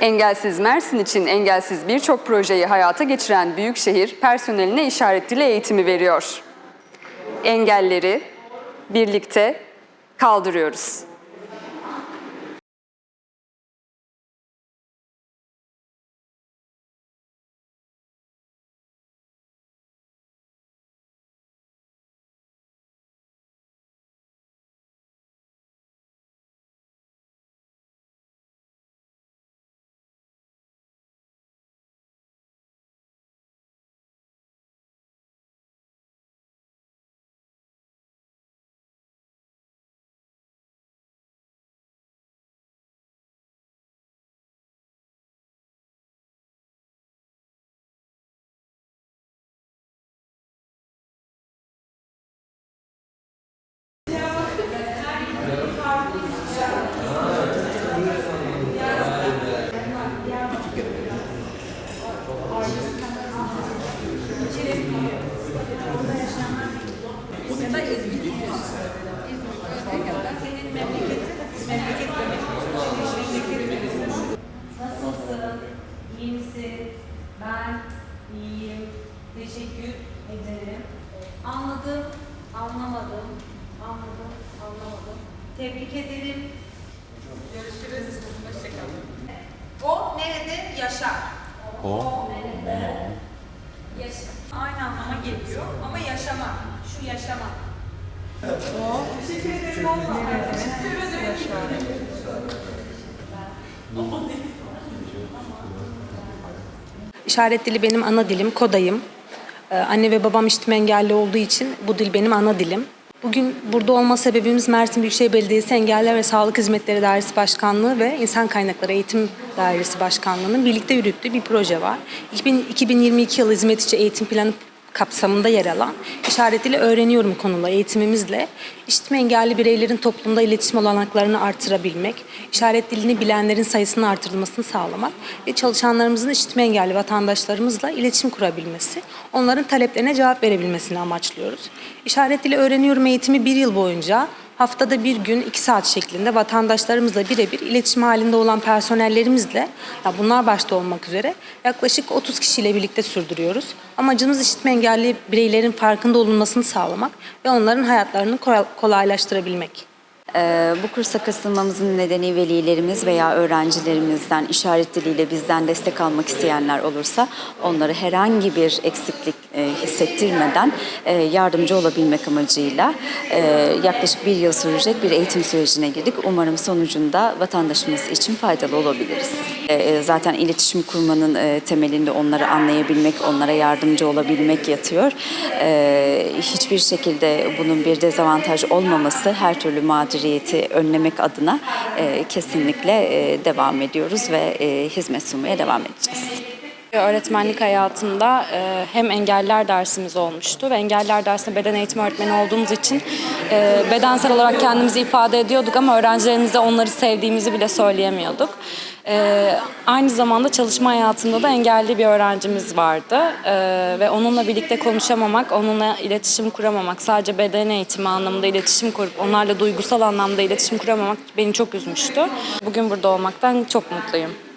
Engelsiz Mersin için engelsiz birçok projeyi hayata geçiren Büyükşehir personeline işaret dili eğitimi veriyor. Engelleri birlikte kaldırıyoruz. Nasılsın? İyi misin? Ben iyiyim. Teşekkür ederim. Anladım, anlamadım. Anladım, anlamadım. Tebrik ederim. Görüşürüz. Hoşçakalın. O nerede yaşar? O nerede yaşar? Aynı anlama geliyor ama yaşamak. Şu yaşamak. O. Teşekkür ederim. Teşekkür ederim. İşaret dili benim ana dilim, kodayım. Ee, Anne ve babam işitme engelli olduğu için bu dil benim ana dilim. Bugün burada olma sebebimiz Mersin Büyükşehir Belediyesi Engeller ve Sağlık Hizmetleri Dairesi Başkanlığı ve İnsan Kaynakları Eğitim Dairesi Başkanlığı'nın birlikte yürüttüğü bir proje var. 2000 2022 yılı hizmet içi eğitim planı kapsamında yer alan işaret dili öğreniyorum konulu eğitimimizle işitme engelli bireylerin toplumda iletişim olanaklarını artırabilmek, işaret dilini bilenlerin sayısını artırılmasını sağlamak ve çalışanlarımızın işitme engelli vatandaşlarımızla iletişim kurabilmesi, onların taleplerine cevap verebilmesini amaçlıyoruz. İşaret dili öğreniyorum eğitimi bir yıl boyunca haftada bir gün iki saat şeklinde vatandaşlarımızla birebir iletişim halinde olan personellerimizle ya bunlar başta olmak üzere yaklaşık 30 kişiyle birlikte sürdürüyoruz. Amacımız işitme engelli bireylerin farkında olunmasını sağlamak ve onların hayatlarını kolay- kolaylaştırabilmek. Ee, bu kursa katılmamızın nedeni velilerimiz veya öğrencilerimizden işaret diliyle bizden destek almak isteyenler olursa onları herhangi bir eksiklik e, hissettirmeden e, yardımcı olabilmek amacıyla e, yaklaşık bir yıl sürecek bir eğitim sürecine girdik. Umarım sonucunda vatandaşımız için faydalı olabiliriz. E, e, zaten iletişim kurmanın e, temelinde onları anlayabilmek, onlara yardımcı olabilmek yatıyor. E, hiçbir şekilde bunun bir dezavantaj olmaması her türlü mağduriyeti önlemek adına e, kesinlikle e, devam ediyoruz ve e, hizmet sunmaya devam edeceğiz. Öğretmenlik hayatımda e, hem engeller dersimiz olmuştu ve engeller dersinde beden eğitimi öğretmeni olduğumuz için e, bedensel olarak kendimizi ifade ediyorduk ama öğrencilerimize onları sevdiğimizi bile söyleyemiyorduk. E, aynı zamanda çalışma hayatımda da engelli bir öğrencimiz vardı ve onunla birlikte konuşamamak, onunla iletişim kuramamak, sadece beden eğitimi anlamında iletişim kurup onlarla duygusal anlamda iletişim kuramamak beni çok üzmüştü. Bugün burada olmaktan çok mutluyum.